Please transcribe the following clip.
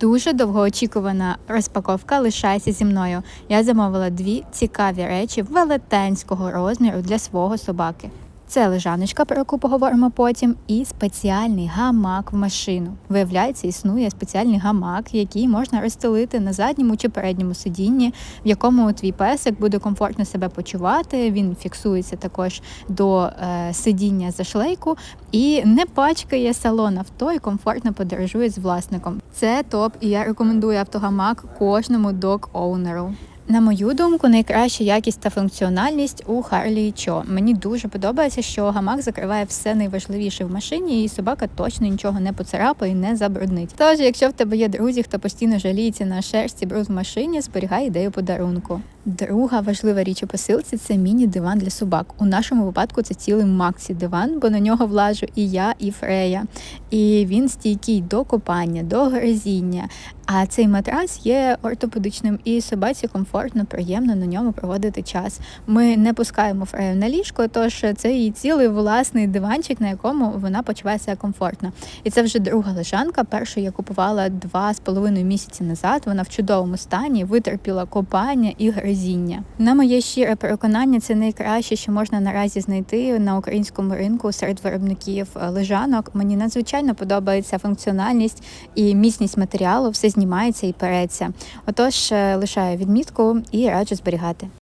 Дуже довгоочікувана розпаковка лишається зі мною. Я замовила дві цікаві речі велетенського розміру для свого собаки. Це лежаночка, про яку поговоримо потім, і спеціальний гамак в машину. Виявляється, існує спеціальний гамак, який можна розстелити на задньому чи передньому сидінні, в якому твій песик буде комфортно себе почувати. Він фіксується також до е, сидіння за шлейку і не пачкає салон авто і комфортно подорожує з власником. Це топ, і я рекомендую автогамак кожному дог-оунеру. На мою думку, найкраща якість та функціональність у Харлі Чо. Мені дуже подобається, що гамак закриває все найважливіше в машині, і собака точно нічого не поцарапає і не забруднить. Тож, якщо в тебе є друзі, хто постійно жаліється на шерсть і бруд в машині, зберігай ідею подарунку. Друга важлива річ у посилці це міні-диван для собак. У нашому випадку це цілий максі-диван, бо на нього влажу і я, і Фрея. І він стійкий до копання, до гризіння. А цей матрас є ортопедичним і собаці комфортно, приємно на ньому проводити час. Ми не пускаємо Фрею на ліжко, тож це її цілий власний диванчик, на якому вона почуває себе комфортно. І це вже друга лежанка. Першу я купувала два з половиною місяці назад. Вона в чудовому стані витерпіла копання і гризіння. На моє щире переконання, це найкраще, що можна наразі знайти на українському ринку серед виробників е, лежанок. Мені надзвичайно подобається функціональність і міцність матеріалу. Все знімається і переться. Отож, е, лишаю відмітку і раджу зберігати.